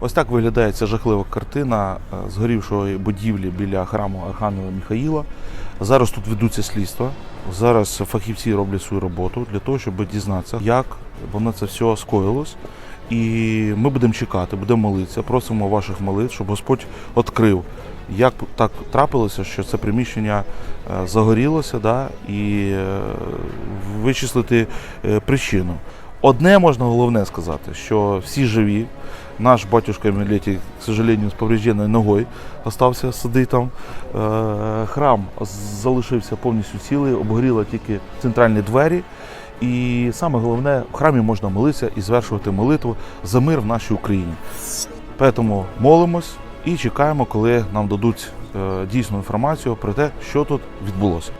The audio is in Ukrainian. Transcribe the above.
Ось так виглядає ця жахлива картина е, згорівшої будівлі біля храму Архангела Михаїла. Зараз тут ведуться слідства. Зараз фахівці роблять свою роботу для того, щоб дізнатися, як воно це все скоїлось. І ми будемо чекати, будемо молитися, просимо ваших молитв, щоб Господь відкрив, як так трапилося, що це приміщення е, загорілося, да, і е, вичислити причину. Одне можна головне сказати, що всі живі. Наш батюшка Мілетій, к сожалению, з поврежденою ногою остався сидить там. Е, Храм залишився повністю цілий, обгоріли тільки центральні двері. І саме головне, в храмі можна молитися і звершувати молитву за мир в нашій Україні. Тому молимось і чекаємо, коли нам дадуть е, дійсну інформацію про те, що тут відбулося.